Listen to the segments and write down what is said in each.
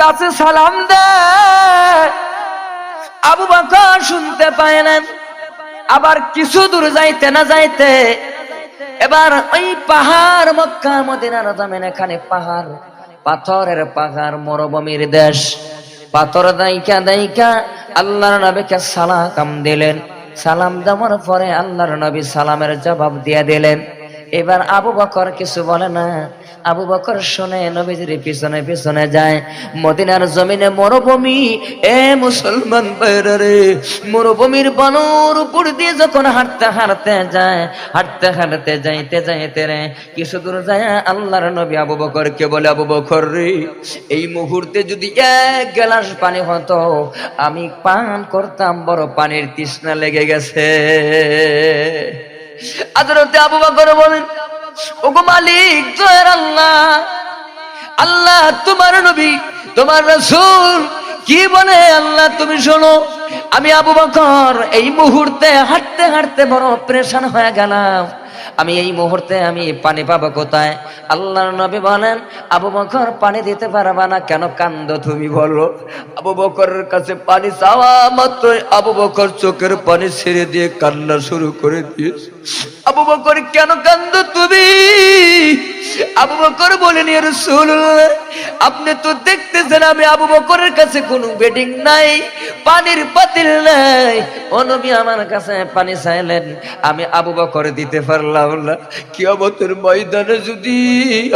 গাছে সালাম দেয় আবু বকর শুনতে পায় না আবার কিছু দূর যাইতে না যাইতে এবার ওই পাহাড় মক্কা মদিনার জমিন এখানে পাহাড়, পাথরের পাহাড়, মরুভূমির দেশ। পাথর দাইকা দাইকা আল্লাহর নবীকে সালাম দিলেন। সালাম দেওয়ার পরে আল্লাহর নবী সালামের জবাব দিয়ে দিলেন। এবার আবু বকর কিছু বলে না। আবু বকর শুনে নবীজির পিছনে পিছনে যায়। মদিনার জমিনে মরুভূমি, এ মুসলমান রে, মরুভূমির বানুর উপর দিয়ে যখন হাঁটতে হাঁটতে যায়, হাঁটতে হাঁটতে যাইতে যাইতে রে, কিছু দূর যায় আল্লাহর নবী আবু বকরকে বলে, আবু বকর রে, এই মুহূর্তে যদি এক গ্লাস পানি হতো, আমি পান করতাম, বড় পানির তৃষ্ণা লেগে গেছে। আদরতে আবু বকর বলেন, ওগো মালিক, জয়ের আল্লাহ আল্লাহ তোমার নবী, তোমার রসুল, কি বলে আল্লাহ তুমি শোনো? আমি আবু বকর এই মুহূর্তে হাঁটতে হাঁটতে বড় অপারেশন হয়ে গেলাম। আমি এই মুহূর্তে আমি পানি পাবো কোথায়? আল্লাহর নবী বলেন, আবু বকর, পানি দিতে পারবা না কেন? কান্দ তুমি বলো। আবু বকরের কাছে পানি চাওয়া মাত্র আবু বকর চোখের পানি ছেড়ে দিয়ে কান্না শুরু করে দিয়েছে। আবু বকর, কেন কান্দ তুমি? আবু বকর বলেন রসুল্লাহ আপনি তো দেখতেছেন আমি আবু বকরের কাছে কোনো বেডিং নাই, পানির পাতিল নাই। ও নবী আমার কাছে পানি চাইলেন, আমি আবু বকর দিতে পারলাম না। কিয়ামতের ময়দানে যদি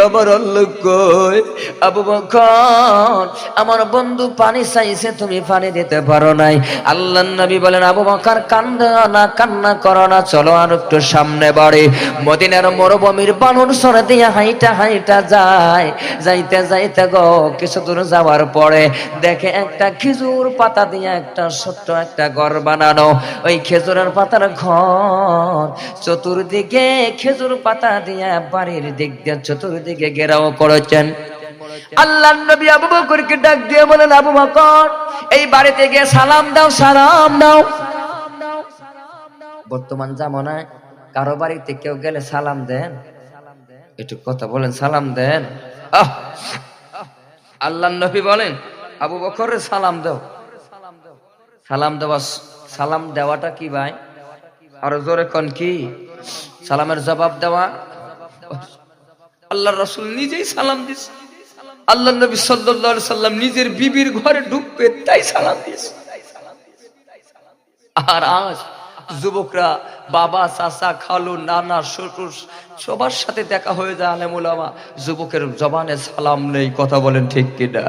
আমার আল্লাহ কয়, আবু বকর, আমার বন্ধু পানি চাইছে, তুমি পানি দিতে পারো নাই। আল্লাহ নবী বলেন, আবু বকর কান্দ না, কান্না করো না, চলো আর একটু সামনে বাড়ি। মদিনার মরুভূমির বানর সরে দিয়ে হাইটা হাইটা যায়, যাইতে যাইতে গো কিছু দূর যাওয়ার পরে দেখে একটা খেজুর পাতা দিয়ে একটা ছোট্ট একটা ঘর বানানো। ওই খেজুরের পাতার ঘর চতুর্দিকে খেজুর পাতা দিয়ে বাড়ির দিক দিয়ে চতুর্দিকে ঘেরাও করেছেন। আল্লাহ নবী আবু বকরকে ডাক দিয়ে বলেন, আবু বকর, এই বাড়িতে গিয়ে সালাম দাও সালাম দাও। বর্তমান জামানায় কারও বাড়িতে কেউ গেলে সালাম দেন? একটু কথা বলেন, সালাম দেন! আল্লাহ নবী বলেন, আবু বকরের সালাম দাও। সালাম দেওয়া, সালাম দেওয়াটা কি ভাই? আরও জোরে কন কি? সালামের জবাব দেওয়া। আল্লাহ রসুল নিজেই সালাম দিস আল্লাহ নবী সাল্লাল্লাহু সাল্লাম নিজের বিবির ঘরে ঢুকবে, তাই সালাম দিস আর আজ যুবকরা, বাবা, চাচা, খালু, নানা, শ্বশুর, সবার সাথে দেখা হয়ে যায় আলেমুলামা যুবকের জবানে সালাম নেই, কথা বলেন ঠিক কিনা?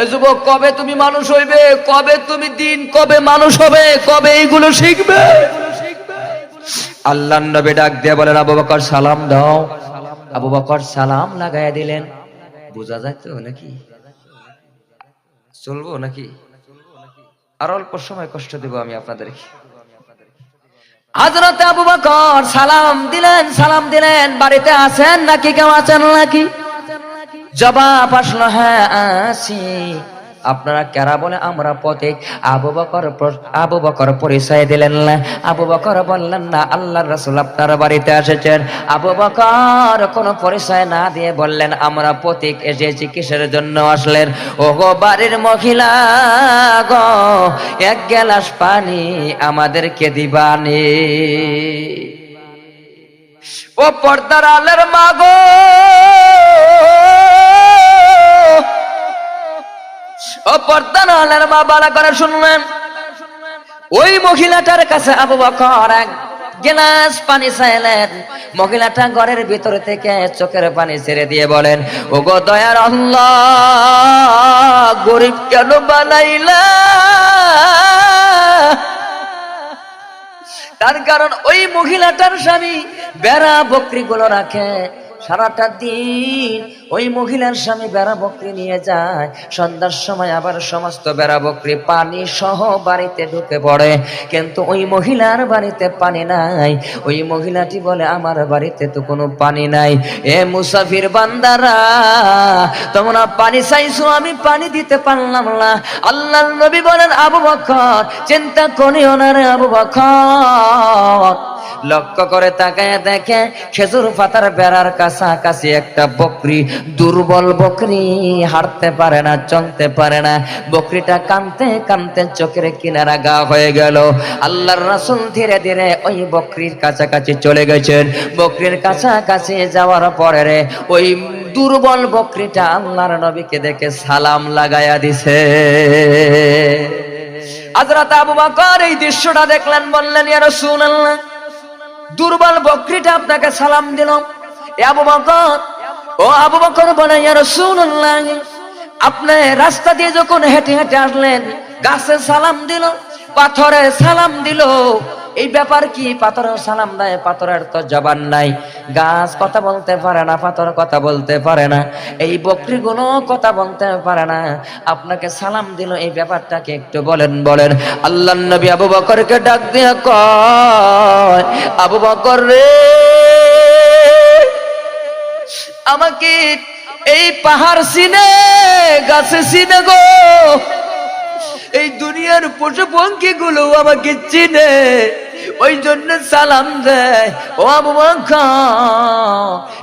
এ যুবক, কবে তুমি মানুষ হইবে? কবে তুমি দিন? কবে মানুষ হবে? কবে এইগুলো শিখবে? আল্লাহ নবী ডাক দিয়ে বলেন, আবু বকর, সালাম দাও। আবু বকর সালাম লাগাইয়া দিলেন। বোঝা যায় তো নাকি? চলবো নাকি? আর অল্প সময় কষ্ট দেব আমি আপনাদেরকে। হজরত আবু বকর সালাম দিলেন সালাম দিলেন, বাড়িতে আছেন নাকি, কেউ আছেন নাকি? জবাব আসলো হ্যাঁ আছি। আপনারা কেরা বলে আমরা পথিক? আবু বকর আবু বকর পরিচয় দিলেন না। আবু বকর বললেন, না আল্লাহ রসুল আপনার বাড়িতে এসেছেন। আবু বকর কোনো পরিচয় না দিয়ে বললেন, আমরা পথিক, এসেছি কিসের জন্য আসলেন? ও গো বাড়ির মহিলা গো, এক গ্লাস পানি আমাদেরকে দিবানি। ও পর্দার আলের মাগো ও পর্দার আলের মা বালা করে শুনলেন। ওই মহিলাটার কাছে আবু বকর এক গেলাস পানি চাইলেন। মহিলাটা ঘরের ভিতর থেকে চোখের পানি ছেড়ে দিয়ে বলেন ও গো দয়ার গরিব কেন বানাইলা? তার কারণ ওই মহিলাটার স্বামী বেড়া বকরি গুলো রাখে। সারাটা দিন ওই মহিলার স্বামী বেড়া বকরি নিয়ে যায়। সন্ধ্যার সময় আবার সমস্ত বেড়া বকরি পানি সহ বাড়িতে ঢুকে পড়ে। কিন্তু ওই মহিলার বাড়িতে পানি নাই। ওই মহিলাটি বলে, আমার বাড়িতে তো কোনো পানি নাই। এ মুসাফির বান্দারা, তোমরা পানি চাইছো, আমি পানি দিতে পারলাম না। আল্লাহ নবী বলেন, আবু বকর, চিন্তা করিও না রে আবু বকর। লক্ষ্য করে তাকায় দেখে খেজুর পাতার বেড়ার কাছাকাছি একটা বকরি। দুর্বল বকরি হাঁটতে পারে না, চলতে পারে না। বকরিটা কানতে কানতে চোখের কিনারা গা হয়ে গেল। আল্লাহর রাসূল ধীরে ধীরে ওই বকরির কাছাকাছি চলে গেছেন। বকরির কাছাকাছি যাওয়ার পরে রে ওই দুর্বল বকরিটা আল্লাহর নবীকে দেখে সালাম লাগায়া দিছে। হযরত আবু বকর এই দৃশ্যটা দেখলেন, বললেন, ইয়া রাসূলুল্লাহ। দুর্বল বকরিটা আপনাকে সালাম দিলাম। আবু বকর, ও আবু বকর বলে শুন রাসূলুল্লাহ, আপনি রাস্তা দিয়ে যখন হেঁটে হেঁটে আসলেন, গাছে সালাম দিল, পাথরে সালাম দিল এই ব্যাপার কি? পাথরের সালাম দেয়, পাথরের তো জবান নাই। গাছ কথা বলতে পারে না, পাথর কথা বলতে পারে না। এই বকরিগুলো কথা বলতে পারে না। আপনাকে সালাম দিল, এই ব্যাপারটাকে একটু বলেন বলেন। আল্লাহ নবী আবু বকরকে ডাক দিয়ে কয়, আবু বকর রে, আমাকে এই পাহাড় সিনে, গাছে সিনে গো। এই দুনিয়ার পশু পঙ্খী গুলো আমাকে চিনে। ওই জন্য সালাম দেয়। ও আবু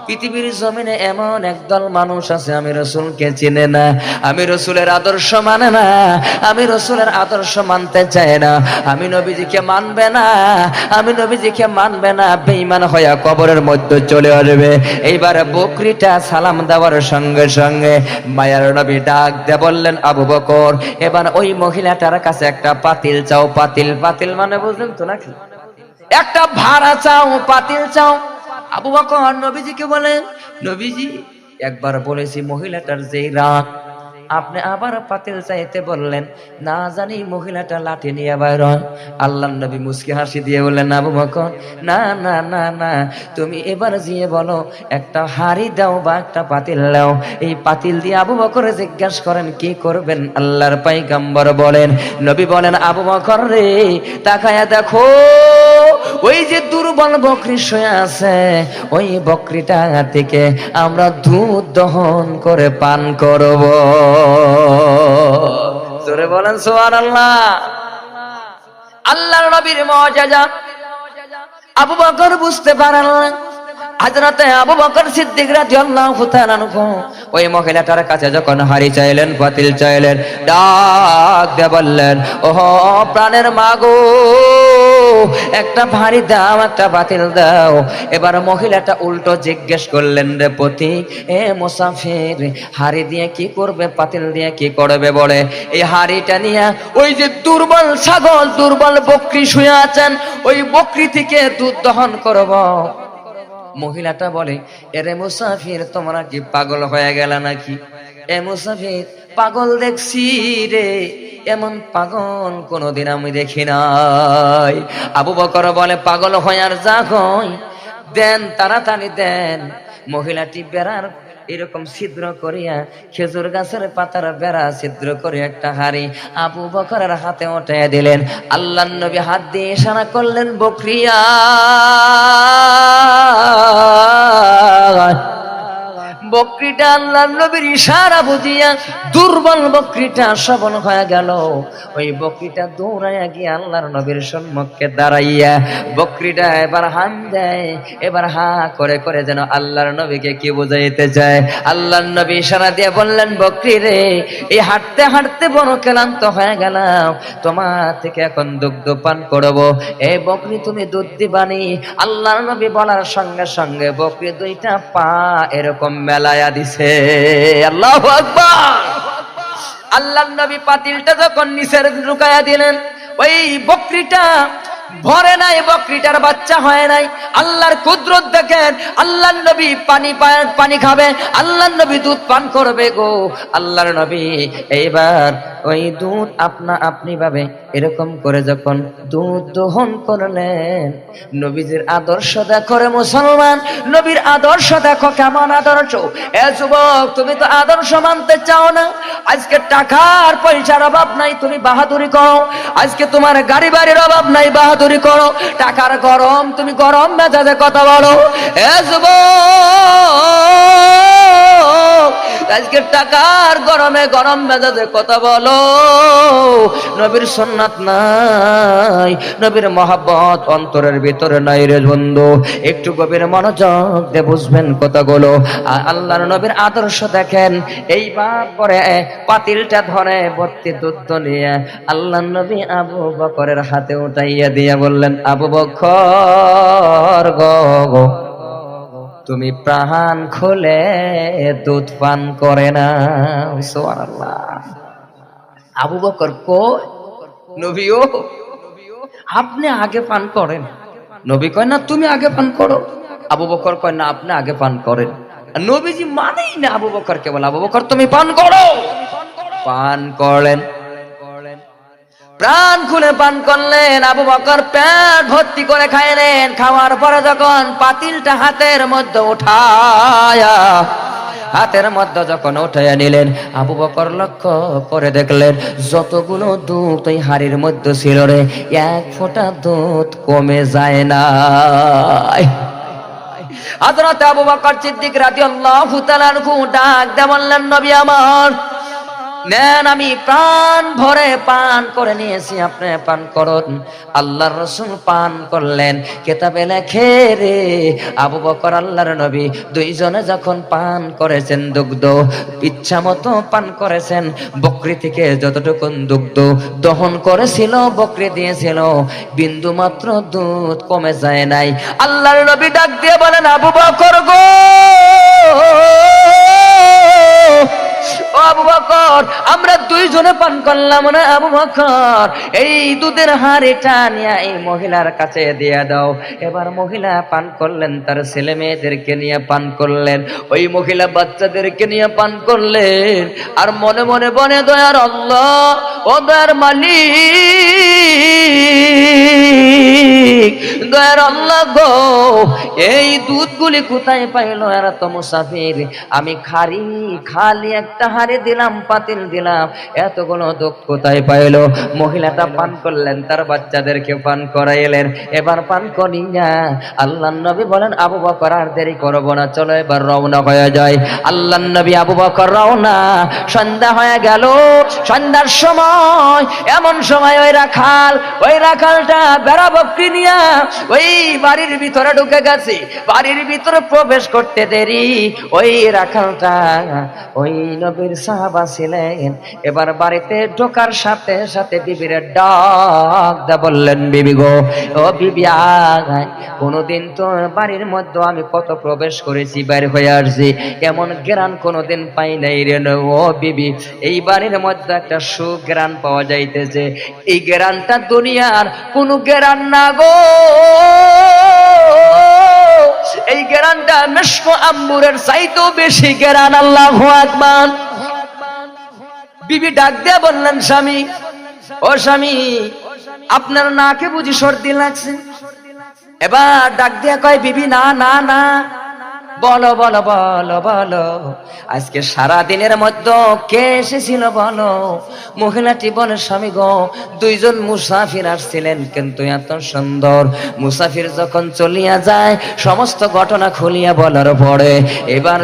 পৃথিবীর জমিনে এমন একদল মানুষ আছে, আমি রসুলকে চিনে না, আমি রসুলের আদর্শ মানে না, আমি রসুলের আদর্শ মানতে চাই না, আমি নবীজিকে মানবে না, আমি নবীজিকে মানবে না, বেঈমান হইয়া কবরের মধ্যে চলে আসবে। এইবারে বকরিটা সালাম দেওয়ার সঙ্গে সঙ্গে মায়ার নবী ডাক দে বললেন, আবু বকর, এবার ওই মহিলাটার কাছে একটা পাতিল চাও, পাতিল পাতিল মানে বুঝলেন তো নাকি? একটা ভাড়া চাও, পাতিল চাও। আবু বকর নবীজিকে বলেন, নবীজি, একবার বলেছি মহিলাটার যেই রাগ। আপনি আবার পাতিল চাইতে বললেন, না জানি মহিলাটা লাঠি নিয়ে বাইর আল্লাহ নবী মুসকি হাসি দিয়ে বললেন, আবু বকর, না না না না, তুমি এবার গিয়ে বলো, একটা হাড়ি দাও বা একটা পাতিল দাও। এই পাতিল দিয়ে আবু বকরে জিজ্ঞাসা করেন, কি করবেন? আল্লাহর পাইগাম্বর বলেন, নবী বলেন, আবু বকর রে, তাকায়া দেখো। ওই যে দুর্বল বকরি শুয়ে আছে, ওই বকরিটা থেকে আমরা দুধ দহন করে পান করব। জোরে বলেন সোয়ার আল্লাহ আল্লাহর নবীর মজাজা আবু বকর বুঝতে পারেন না। হাজরাতে আবু বকর সিদ্দিক রাদিয়াল্লাহু তাআলা আনহু, ওই মহিলাটার কাছে যখন হাড়ি চাইলেন পাতিল চাইলেন, ডাক দিয়ে বললেন, ওহ, প্রাণের মাগো একটা ভারী দাও, একটা বাতিল দাও। এবার মহিলাটা উল্টো জিজ্ঞেস করলেন, রে পতি, এ মুসাফির, হাড়ি দিয়ে কি করবে, পাতিল দিয়ে কি করবে বলে? এই হাড়িটা নিয়ে ওই যে দুর্বল ছাগল, দুর্বল বকরি শুয়ে আছেন, ওই বকরি থেকে দুধ দহন করব। মহিলাটা বলে, এরে মুসাফির, তোমরা কি পাগল হয়ে গেল নাকি? এ পাগল দেখছি রে, এমন পাগল কোনোদিন আমি দেখি নাই। আবু বকর বলে, পাগল হয় আর যা হয়, দেন তাড়াতাড়ি দেন। মহিলাটি বেড়ার এরকম ছিদ্র করিয়া খেজুর গাছের পাতার বেড়া ছিদ্র করে একটা হাড়ি আবু বকরের হাতে উঠে দিলেন। আল্লাহ নবী হাত দিয়ে ইশারা করলেন, বকরিয়া বকরিটা আল্লাহ নবীর ইশারা বুঝিয়া দুর্বল বকরিটা সবল হয়ে গেল। ওই বকরিটা দৌড়াইয়া গিয়ে আল্লাহর নবীর সম্মুখে দাঁড়াইয়া বকরিটা এবার হান দেয়, এবার হা করে করে যেন আল্লাহর নবীকে কি বুঝাইতে চায়। আল্লাহর নবী ইশারা দিয়ে বললেন, বকরি রে, এই হাঁটতে হাঁটতে বড় ক্লান্ত হয়ে গেলাম। তোমার থেকে এখন দুগ্ধ পান করব। এই বকরি তুমি দুধ দিবানি? আল্লাহর নবী বলার সঙ্গে সঙ্গে বকরি দুইটা পা এরকম মেলায়া দিছে। আল্লাহ আল্লাহর নবী পাতিলটা যখন নিচের ঢুকায়া দিলেন ওই বকরিটা ভরে নাই, বকরিটার বাচ্চা হয় নাই। আল্লাহর কুদরত দেখেন, আল্লাহর নবী পানি পানি খাবে, আল্লাহর নবী দুধ পান করবে গো। আল্লাহর নবী, এইবার ওই দুধ আপনা আপনি ভাবে এরকম করে যখন দুধ দহন করলেন, নবীজির আদর্শ দেখো রে মুসলমান, নবীর আদর্শ দেখো কেমন আদর্শ। এ যুবক, তুমি তো আদর্শ মানতে চাও না। আজকে টাকার পয়সার অভাব নাই, তুমি বাহাদুরি করো। আজকে তোমার গাড়ি বাড়ির অভাব নাই, বাহাদুরি করো, টাকার গরম, তুমি গরম মেজাজে কথা বলো। এ যুবক, আজকে টাকার গরমে গরম মেজাজে কথা বলো। নবীর সন্ন্য সুন্নাত নাই, নবীর মহাব্বত অন্তরের ভিতরে নাই রে বন্ধু। একটু গভীর মনোযোগ দিয়ে বুঝবেন কথাগুলো। আল্লাহর নবীর আদর্শ দেখেন, এই বাপ করে পাতিলটা ধরে ভর্তি দুধ নিয়ে আল্লাহ নবী আবু বকরের হাতে উঠাইয়া দিয়া বললেন, আবু বকর গো তুমি প্রাণ খুলে দুধ পান করে না আবু বকর কো নবীও? আপনি আগে পান করেন। নবী কয়, না, তুমি আগে পান করো। আবু বকর কয়, না, আপনি আগে পান করেন। নবীজি মানেই না আবু বকরকে কেবল আবু বকর, তুমি পান করো। পান করলেন। প্রাণ খুলে পান করলেন, আবু বকর পেট ভর্তি করে খাইলেন। খাওয়ার পরে যখন পাতিলটা হাতের মধ্যে উঠায়া, হাতের মধ্যে যখন উঠাইয়া নিলেন, আবু বকর লক্ষ্য করে দেখলেন, যতগুলো দুধ ওই হাড়ির মধ্যে ছিল রে, এক ফোঁটা দুধ কমে যায় না হযরত আবু বকর সিদ্দিক রাদিয়াল্লাহু তাআলা ডাক দে বললেন, নবী আমার নেন, আমি প্রাণ ভরে পান করে নিয়েছি, আপনি পান করুন। আল্লাহর রসুল পান করলেন। কেতাবে লেখে রে, আবু বকর আল্লাহর নবী দুইজনে যখন পান করেছেন দুগ্ধ, ইচ্ছা মতো পান করেছেন, বকরি থেকে যতটুকু দুগ্ধ দহন করেছিল, বকরি দিয়েছিল, বিন্দু মাত্র দুধ কমে যায় নাই। আল্লাহর নবী ডাক দিয়ে বলেন, আবু বকর গো! আবু বকর। আমরা দুইজনে পান করলাম না আবু বকর। এই দুধের হাড়িটা টানিয়া এই মহিলার কাছে দিয়ে দাও। এবার মহিলা পান করলেন, তার ছেলে মেয়েদেরকে নিয়ে পান করলেন, ওই মহিলা বাচ্চাদেরকে নিয়ে পান করলেন। আর মনে মনে বনে, দয়ার আল্লাহ, ও দয়ার মালিক দয়ার আল্লাহ গো, এই দুধগুলি কোথায় পাইলো এরা তো মুসাফির? আমি খারি, খালি একটা হাড়ি দিলাম, পাতিল দিলাম, এতগুলো দুধ কোথায় পাইলো? মহিলাটা পান করলেন, তার বাচ্চাদেরকে পান করাইলেন। এবার পান করি না আল্লাহ নবী বলেন, আবু বকর আর দেরি করব না, চলো এবার রওনা হয়ে যায় আল্লাহ নবী আবু বকর রওনা, সন্ধ্যা হয়ে গেল, সন্ধ্যার সময়, এমন সময় ওই রাখাল, ওই রাখালটা বেড়া বকরি নিয়া ওই বাড়ির ভিতরে ঢুকে গেছে। বাড়ির ভিতরে প্রবেশ করতে দেরি। ওই রাখালটা, ওই নবীর সাহাবা ছিলেন। এবার বাড়িতে ঢোকার সাথে সাথে বিবির ডাক দা বললেন, বিবি গো, ও বিবি কোনোদিন তো বাড়ির মধ্যে আমি কত প্রবেশ করেছি বাইরে হয়ে আসছি। এমন গ্রান কোনোদিন পাই নাই রে ও বিবি। এই বাড়ির মধ্যে একটা সুগ্রান পাওয়া যাইতেছে। এই গ্রানটা দুনিয়ার কোনো গ্রান না গো। এই গেরানটা মেশক আম্বুরের চাইতেও বেশি গেরান, আল্লাহ আকবান বিবি ডাক দিয়ে বললেন, স্বামী, ও স্বামী, আপনার নাকে বুঝি সর্দি লাগছে। এবার ডাক দিয়া কয়, বিবি, না না না। বলো বলো বলো বলো। আজকে সারা দিনের মধ্যে কে এসেছিল বলো? মহিলাটি বলে স্বামী গো, দুইজন মুসাফির আসছিলেন, কিন্তু এত সুন্দর। মুসাফির যখন চলিয়া যায়, সমস্ত ঘটনা খুলিয়া বলার পরে এবার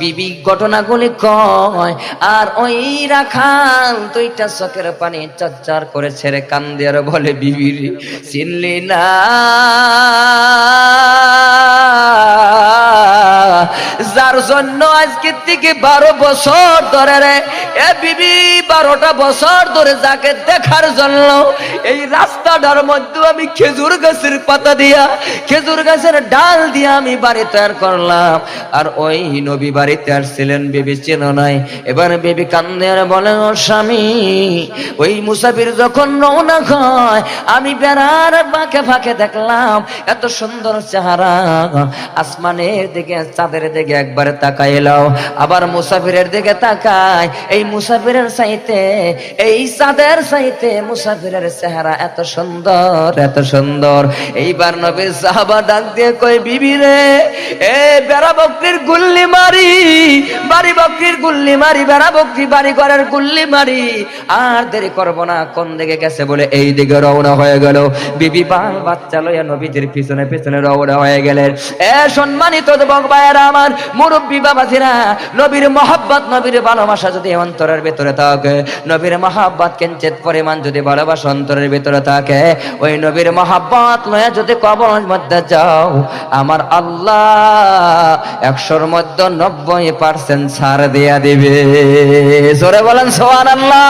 বিবি ঘটনাগুলি কয়, আর ওই রাখাল দুইটা চোখের পানি চচ্চার করে ছেড়ে কান্দিয়ার বলে বিবির চিনলি না। যার জন্য আজকে থেকে বারো বছর ধরে রে, এ বিবি বারোটা বছর ধরে যাকে দেখার জন্য এই রাস্তাটার মধ্যে আমি খেজুর গাছের পাতা দিয়া, খেজুর গাছের ডাল দিয়া আমি বাড়ি তৈরি করলাম। আর ওই নবী বাড়িতে আসছিলেন, বেবি চেন নাই। এবার বেবি কান্দে আর বলে, ও স্বামী, ওই মুসাফির যখন রওনা হয়, আমি বেড়ার ফাঁকে ফাঁকে দেখলাম, এত সুন্দর চেহারা, আসমানের দিকে, চাঁদের দিকে একবারে তাকাইলাও আবার মুসাফিরের দিকে তাকায়। এই মুসাফিরের চাইতে, এই চাঁদের চাইতে মুসাফিরের চেহারা এত সুন্দর এত সুন্দর। এইবার নবীর সাহাবা ডাক দিয়ে কই বিবি রে, এ বেড়া বকরির গুল্লি মারি, বাড়ি বকরির গুল্লি মারি, বেড়া বকরি বাড়ি ঘরের গুল্লি মারি। আর দেরি করব না, কোন দিকে গেছে বলে এই দিকে রওনা হয়ে গেল। বিবি বাল বাচ্চা লইয়া নবীজির পিছনে পিছনে রওনা হয়ে গেলেন। এ সম্মানিত ভাইয়েরা আমার মুরব্বী বাবাজিরা, নবীর মহাব্বত, নবীর ভালোবাসা যদি অন্তরের ভিতরে থাকে, নবীর মহাব্বত কেঞ্চেত পরিমাণ যদি ভালোবাসা অন্তরের ভিতরে থাকে, ওই নবীর মহাব্বত লয়া যদি কবরের মধ্যে যাও, আমার আল্লাহ একশোর মধ্যে নব্বই পার্সেন্ট ছাড় দিয়া দিবে। জোরে বলেন সোহান আল্লাহ